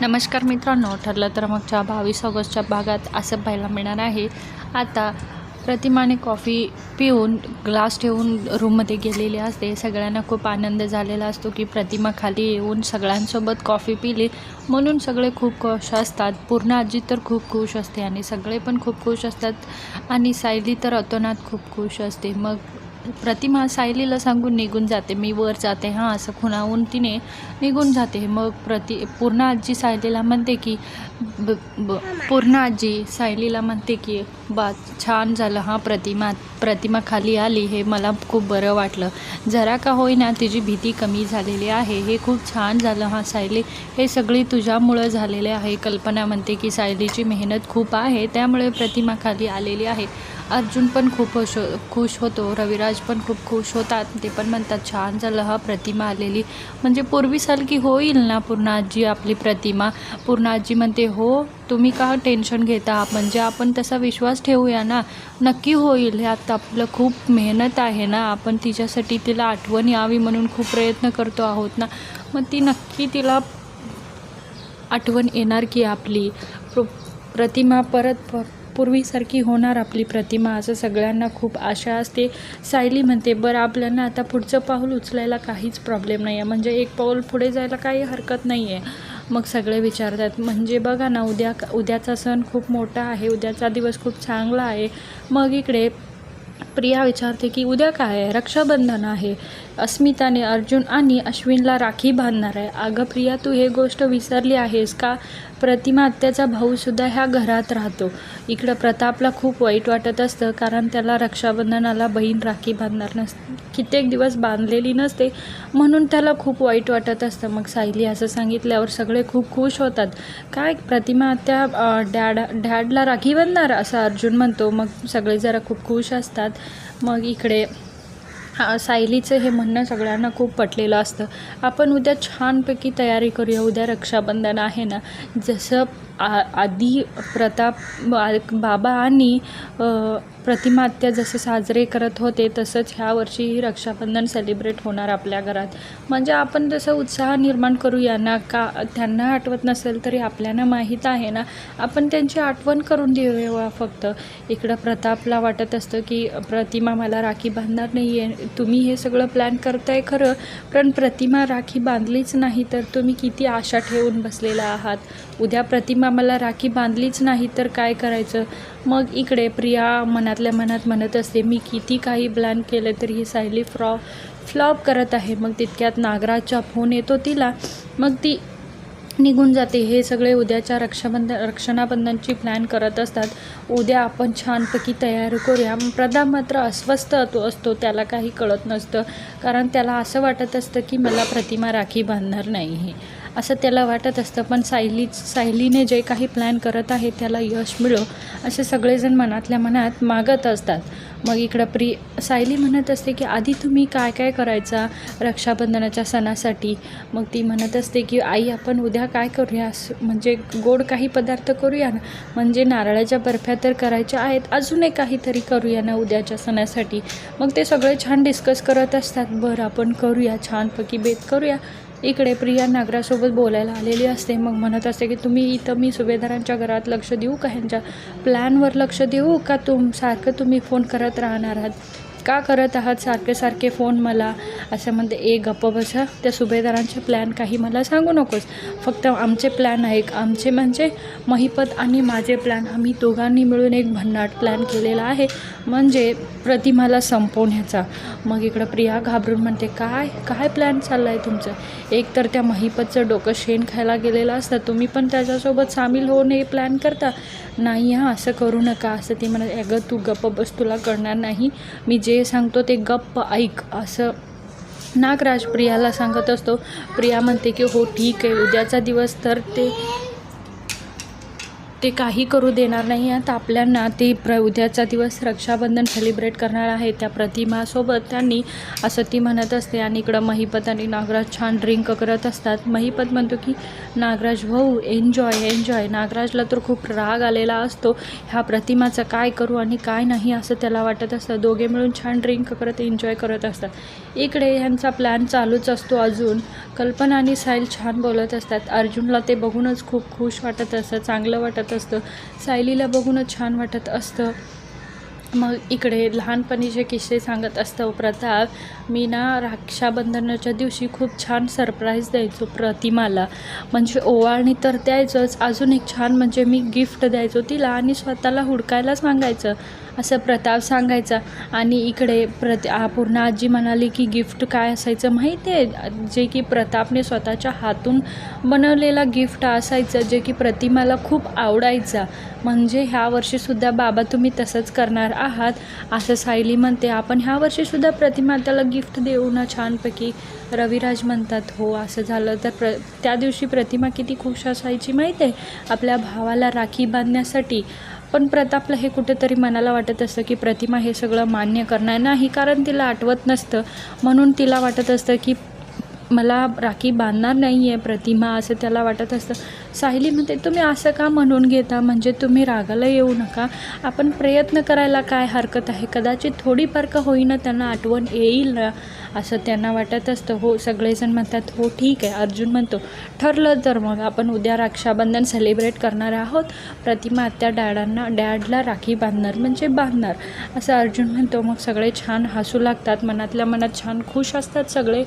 नमस्कार मित्रांनो ठरलं तर मागच्या बावीस ऑगस्टच्या भागात असं पाहायला मिळणार आहे. आता प्रतिमाने कॉफी पिऊन ग्लास ठेवून रूममध्ये गेलेली असते. सगळ्यांना खूप आनंद झालेला असतो की प्रतिमा खाली येऊन सगळ्यांसोबत कॉफी पिली. म्हणून सगळे खूप खुश असतात. पूर्ण आजी तर खूप खुश असते आणि सगळे पण खूप खुश असतात. आणि सायली तर अतोनात खूप खुश असते. मग प्रतिमा सायलीला सांगून निघून जाते मी वर जाते हां असं खुणावून तिने निघून जाते. मग प्रति पूर्ण आजी सायलीला म्हणते की ब ब पूर्ण आजी सायलीला म्हणते की बा छान झालं हां प्रतिमा प्रतिमा खाली आली हे मला खूप बरं वाटलं. जरा का होईना तिची भीती कमी झालेली आहे हे खूप छान झालं हां सायली हे सगळी तुझ्यामुळं झालेले आहे. कल्पना म्हणते की सायलीची मेहनत खूप आहे त्यामुळे प्रतिमा खाली आलेली आहे. अर्जुन पण खूप खुश हो-, खुश होतो. रविराज पण खूप खुश होतात. ते पण म्हणतात छान झालं हा प्रतिमा आलेली. म्हणजे पूर्वीसारखी होईल ना पूर्ण आजी आपली प्रतिमा? पूर्ण आजी म्हणते हो तुम्ही का टेन्शन घेता? म्हणजे आपण तसा विश्वास ठेवूया ना? नक्की होईल. ह्यात आपलं खूप मेहनत आहे ना? आपण तिच्यासाठी तिला आठवण यावी म्हणून खूप प्रयत्न करतो आहोत ना? मग ती नक्की तिला आठवण येणार की आपली प्र प्रतिमा परत पर पूर्वीसारखी होणार आपली प्रतिमा असं सगळ्यांना खूप आशा असते. सायली म्हणते बरं आपल्याला आता पुढचं पाऊल उचलायला काहीच प्रॉब्लेम नाही आहे म्हणजे एक पाऊल पुढे जायला काही हरकत नाही आहे मग सगळे विचारतात म्हणजे बघा ना उद्या उद्याचा सण खूप मोठा आहे. उद्याचा दिवस खूप चांगला आहे. मग इकडे प्रिया विचारते की उद्या काय आहे? रक्षाबंधन आहे. अस्मिताने अर्जुन आणि अश्विनला राखी बांधणार आहे. अगं प्रिया तू हे गोष्ट विसरली आहेस का? प्रतिमा आत्याचा भाऊसुद्धा ह्या घरात राहतो. इकडं प्रतापला खूप वाईट वाटत असतं कारण त्याला रक्षाबंधनाला बहीण राखी बांधणार नस कित्येक दिवस बांधलेली नसते म्हणून त्याला खूप वाईट वाटत असतं. मग सायली असं सांगितल्यावर सगळे खूप खुश होतात. काय प्रतिमा आत्या डॅड डॅडला राखी बांधणार? असं अर्जुन म्हणतो. मग सगळे जरा खूप खुश असतात. मग इकडे हा सायलीचं हे म्हणणं सगळ्यांना खूप पटलेलं असतं. आपण उद्या छानपैकी तयारी करूया उद्या रक्षाबंधन आहे ना. जसं आ आधी प्रताप बा- बाबा आणि अ, प्रतिमा आत्या जसे साजरे करत होते तसंच ह्या वर्षीही रक्षाबंधन सेलिब्रेट होणार आपल्या घरात. म्हणजे आपण जसं उत्साह निर्माण करू यांना का त्यांना आठवत नसेल तरी आपल्याला माहीत आहे ना आपण त्यांची आठवण करून देऊया फक्त. इकडं प्रतापला वाटत असतं की प्रतिमा मला राखी बांधणार नाही आहे तुम्ही हे सगळं प्लॅन करताय खरं पण प्रतिमा राखी बांधलीच नाही तर तुम्ही किती आशा ठेवून बसलेला आहात? उद्या प्रतिमा मला राखी बांधलीच नाही तर काय करायचं? मग इकडे प्रिया मनातल्या मनात म्हणत असते मी किती काही प्लॅन केलं तरी ही सायली फ्रॉ फ्लॉप करत आहे. मग तितक्यात नागराजचा फोन येतो तिला. मग ती निघून जाते. हे सगळे उद्याच्या रक्षाबंधन रक्षणाबंधनची प्लॅन करत असतात. उद्या आपण छानपैकी तयार करूया. प्रधान मात्र अस्वस्थ तो असतो. त्याला काही कळत नसतं. कारण त्याला असं वाटत असतं की मला प्रतिमा राखी बांधणार नाही. आहे असं त्याला वाटत असतं. पण सायली सायलीने जे काही प्लॅन करत आहे त्याला यश मिळो असे सगळेजण मनातल्या मनात मागत असतात. मग इकडं प्री सायली म्हणत असते की आधी तुम्ही काय काय करायचा रक्षाबंधनाच्या सणासाठी? मग ती म्हणत असते की आई आपण उद्या काय करूया? असं म्हणजे गोड काही पदार्थ करूया ना? म्हणजे नारळाच्या बर्फ्या तर करायच्या आहेत अजूनही काहीतरी करूया ना उद्याच्या सणासाठी? मग ते सगळे छान डिस्कस करत असतात. बरं आपण करूया छानपैकी बेत करूया. इकडे प्रिया नागरासोबत बोलायला आलेली असते. मग म्हणत असते की तुम्ही इथं मी सुभेदारांच्या घरात लक्ष देऊ का? ह्यांच्या प्लॅनवर लक्ष देऊ का? तुम सारखं तुम्ही फोन करत राहणार आहात. का करत आहात? सारखे सारखे फोन मला. असं म्हणते ए गप्प बसा. त्या सुभेदारांचे प्लॅन काही मला सांगू नकोस. फक्त आमचे प्लॅन आहे आमचे म्हणजे महिपत आणि माझे प्लॅन आम्ही दोघांनी मिळून एक भन्नाट प्लॅन केलेला आहे. म्हणजे प्रतिमाला संपवण्याचा मग इकडं प्रिया घाबरून म्हणते काय? काय प्लॅन चालला आहे तुमचं? एक तर त्या महिपतचं डोकं शेण खायला गेलेलं असतं. तुम्ही पण त्याच्यासोबत सामील होऊन हे प्लॅन करता. नाही हां असं करू नका. असं ती म्हणत अगं तू गप्प बस. तुला कळणार नाही. मी जे सांगतो ते गप्प ऐक असं नागराज प्रियाला सांगत असतो. प्रिया म्हणते की हो ठीक आहे उद्याचा दिवस तर ते ते काही करू देणार नाही. आहेत आपल्यांना ते प्र उद्याचा दिवस रक्षाबंधन सेलिब्रेट करणार आहे. त्या प्रतिमासोबत त्यांनी असं ती म्हणत असते. आणि इकडं महिपत आणि नागराज छान ड्रिंक करत असतात. महिपत म्हणतो की नागराज भाऊ एन्जॉय एन्जॉय नागराजला तर खूप राग आलेला असतो. ह्या प्रतिमाचं काय करू आणि काय नाही? असं त्याला वाटत असतं. दोघे मिळून छान ड्रिंक करत एन्जॉय करत असतात. इकडे ह्यांचा प्लॅन चालूच असतो अजून. कल्पना आणि साहिल छान बोलत असतात. अर्जुनला ते बघूनच खूप खुश वाटत असतं चांगलं वाटत असतं. सायलीला बघूनच छान वाटत असतं. मग इकडे लहानपणीचे किस्से सांगत असतो प्रताप मी ना रक्षाबंधनाच्या दिवशी खूप छान सरप्राईज द्यायचो प्रतिमाला. म्हणजे ओवाळणी तर द्यायचंच अजून एक छान म्हणजे मी गिफ्ट द्यायचो तिला आणि स्वतःला हुडकायला सांगायचं असं प्रताप सांगायचा. आणि इकडे प्रत पूर्ण आजी म्हणाली की गिफ्ट काय असायचं माहिती आहे? जे की प्रतापने स्वतःच्या हातून बनवलेला गिफ्ट असायचं जे की प्रतिमाला खूप आवडायचा. म्हणजे ह्या वर्षीसुद्धा बाबा तुम्ही तसंच करणार आहात असं सायली म्हणते. आपण ह्या वर्षीसुद्धा प्रतिमा त्याला गिफ्ट देऊ ना छानपैकी? रविराज म्हणतात हो असं झालं तर प्र त्या दिवशी प्रतिमा किती खुश असायची माहीत आहे? आपल्या भावाला राखी बांधण्यासाठी पण प्रतापला हे कुठेतरी मनाला वाटत असतं की प्रतिमा हे सगळं मान्य करणार नाही कारण तिला आठवत नसतं. म्हणून तिला वाटत असतं की मला राखी बांधणार नाही आहे प्रतिमा असं त्याला वाटत असतं. साहिली म्हणते तुम्ही असं का म्हणून घेता? म्हणजे तुम्ही रागाला येऊ नका. आपण प्रयत्न करायला काय हरकत आहे? कदाचित थोडीफार का होईना त्यांना आठवण येईल ना? असं त्यांना वाटत असतं. हो सगळेजण म्हणतात हो ठीक आहे. अर्जुन म्हणतो ठरलं तर मग आपण उद्या रक्षाबंधन सेलिब्रेट करणार आहोत. प्रतिमा त्या डॅडांना डॅडला राखी बांधणार म्हणजे बांधणार. असं अर्जुन म्हणतो. मग सगळे छान हसू लागतात. मनातल्या मनात छान खुश असतात सगळे.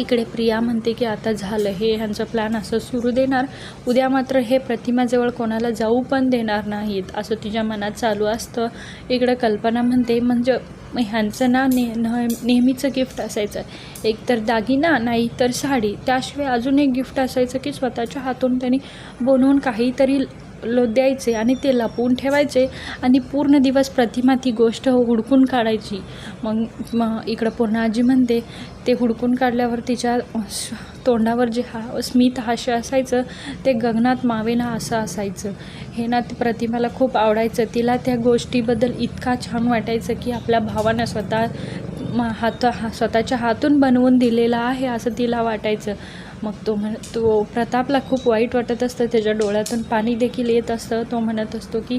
इकडे प्रिया म्हणते की आता झालं हे ह्यांचं प्लॅन असं सुरू देणार. उद्या मात्र हे प्रतिमाजवळ कोणाला जाऊ पण देणार नाहीत असं तिच्या मनात चालू असतं. इकडं कल्पना म्हणते म्हणजे ह्यांचं ना ने न नेहमीचं गिफ्ट असायचं. एक तर दागिना नाही तर साडी. त्याशिवाय अजून एक गिफ्ट असायचं की स्वतःच्या हातून त्यांनी बनवून काहीतरी लो द्यायचे आणि ते लपवून ठेवायचे आणि पूर्ण दिवस प्रतिमा ती गोष्ट हुडकून काढायची. मग मग इकडं पूर्ण आजी म्हणते ते हुडकून काढल्यावर तिच्या श- तोंडावर जे हा स्मित हास्य असायचं ते गगनात मावेना असं असायचं. हे ना ते प्रतिमाला खूप आवडायचं. तिला त्या गोष्टीबद्दल इतका छान वाटायचं की आपल्या भावानं स्वतः हात हा स्वतःच्या हातून बनवून दिलेला आहे असं तिला वाटायचं. मग तो म्हण तो प्रतापला खूप वाईट वाटत असतं. त्याच्या डोळ्यातून पाणी देखील येत असतं. तो म्हणत असतो की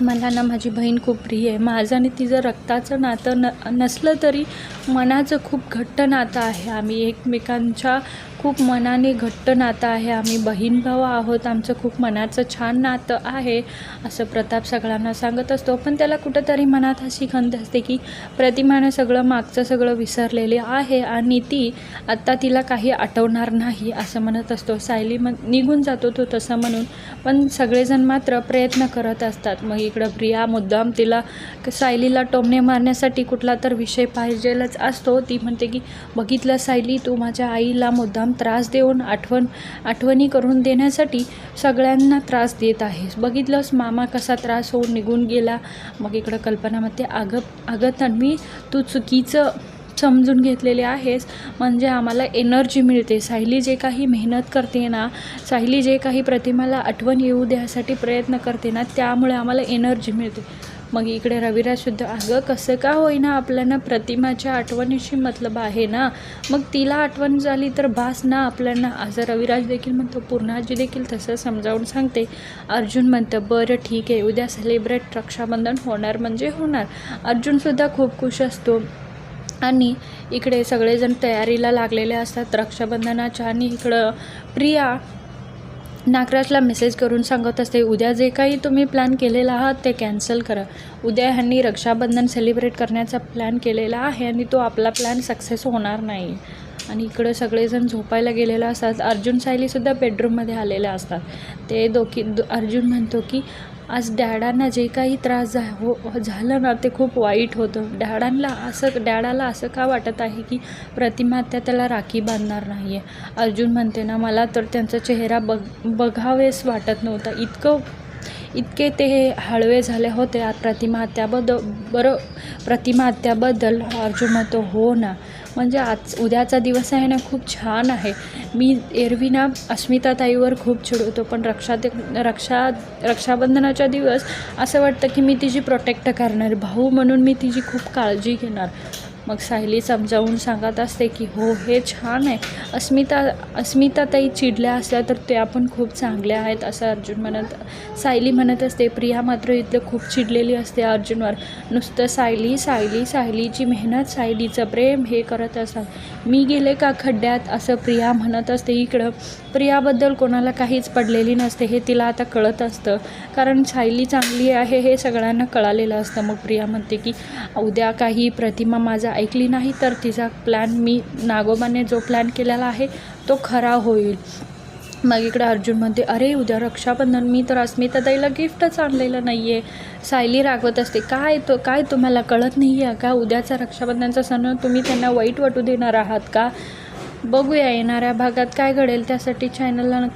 मला ना माझी बहीण खूप प्रिय आहे. माझं आणि तिचं रक्ताचं नातं न नसलं तरी मनाचं खूप घट्ट नातं आहे. आम्ही एकमेकांच्या खूप मनाने घट्ट नातं आहे. आम्ही बहीण भाऊ आहोत. आमचं खूप मनाचं छान नातं आहे असं प्रताप सगळ्यांना सांगत असतो. पण त्याला कुठंतरी मनात अशी खंत असते की प्रतिमानं सगळं मागचं सगळं विसरलेले आहे आणि ती आत्ता तिला काही आठवणार नाही असं म्हणत असतो. सायली मग निघून जातो तो तसं म्हणून. पण सगळेजण मात्र प्रयत्न करत असतात. मग इकडं प्रिया मुद्दाम तिला सायलीला टोमणे मारण्यासाठी कुठला तर विषय पाहिजेलच असतो. ती म्हणते की बघितलं सायली तू माझ्या आईला मुद्दाम त्रास देऊन आठवण आठवणी करून देण्यासाठी सगळ्यांना त्रास देत आहेस बघितलंस मामा कसा त्रास होऊन निघून गेला. मग इकडं कल्पनामध्ये अगं अगं तन्वी तू चुकीचं समजून घेतलेले आहेस. म्हणजे आम्हाला एनर्जी मिळते. सायली जे काही मेहनत करते ना सायली जे काही प्रतिमाला आठवण येऊ द्यासाठी प्रयत्न करते ना त्यामुळे आम्हाला एनर्जी मिळते. मग इकडे रविराजसुद्धा अगं कसं का होईना आपल्याला प्रतिमाच्या आठवणीशी मतलब आहे ना? मग तिला आठवण झाली तर भास ना आपल्याला? असं रविराज देखील म्हणतो. पूर्णाजी देखील तसं समजावून सांगते. अर्जुन म्हणतं बरं ठीक आहे. उद्या सेलिब्रेट रक्षाबंधन होणार म्हणजे होणार. अर्जुनसुद्धा खूप खुश असतो. आणि इकडे सगळेजण तयारीला लागलेले असतात रक्षाबंधनाच्या. आणि इकडं प्रिया नागराजला मेसेज करून सांगत असते उद्या जे काही तुम्ही प्लॅन केलेला आहात ते कॅन्सल करा. उद्या ह्यांनी रक्षाबंधन सेलिब्रेट करण्याचा प्लॅन केलेला आहे आणि तो आपला प्लॅन सक्सेस होणार नाही. आणि इकडं सगळेजण झोपायला गेलेले असतात. अर्जुन सायलीसुद्धा बेडरूममध्ये आलेले असतात. ते दोघी दो- अर्जुन म्हणतो की आज डॅडांना जे काही त्रास झा हो झालं ना ते खूप वाईट होतं. डॅडांना असं डॅडाला असं का वाटत आहे की प्रतिमा त्या त्याला राखी बांधणार नाही आहे अर्जुन म्हणते ना मला तर त्यांचा चेहरा बघ बघावेस वाटत नव्हता. इतकं इतके ते हळवे झाले होते. प्रतिमा हत्याबद्दल बरं प्रतिमा हत्याबद्दल अर्जुन म्हणतो हो ना. म्हणजे आज उद्याचा दिवस आहे ना खूप छान आहे. मी एरवी ना अस्मिताताईवर खूप चिडवतो पण रक्षा रक्षा रक्षाबंधनाच्या दिवस असं वाटतं की मी तिची प्रोटेक्ट करणार. भाऊ म्हणून मी तिची खूप काळजी घेणार. मग सायली समजावून सांगत असते की हो हे छान आहे. अस्मिता अस्मिताताई चिडल्या असल्या तर त्या पण खूप चांगल्या आहेत असं अर्जुन म्हणत सायली म्हणत असते. प्रिया मात्र इथलं खूप चिडलेली असते अर्जुनवर. नुसतं सायली सायली सायलीची मेहनत सायलीचं प्रेम हे करत असतात. मी गेले का खड्ड्यात? असं प्रिया म्हणत असते. इकडं प्रियाबद्दल कोणाला काहीच पडलेली नसते हे तिला आता कळत असतं. कारण सायली चांगली आहे हे सगळ्यांना कळालेलं असतं. मग प्रिया म्हणते की उद्या काही प्रतिमा माझा माझा ऐकली नाही तर तिचा प्लॅन मी नागोबाने जो प्लॅन केलेला आहे तो खरा होईल. मग इकडे अर्जुन म्हणते अरे उद्या रक्षाबंधन मी तर अस्मिताताईला गिफ्टच आणलेलं नाही आहे सायली रागवत असते काय तो काय तुम्हाला कळत नाही आहे का? उद्याचा रक्षाबंधनचा सण तुम्ही त्यांना वाईट वाटू देणार आहात का? बघूया येणाऱ्या भागात काय घडेल त्यासाठी चॅनलला नक्की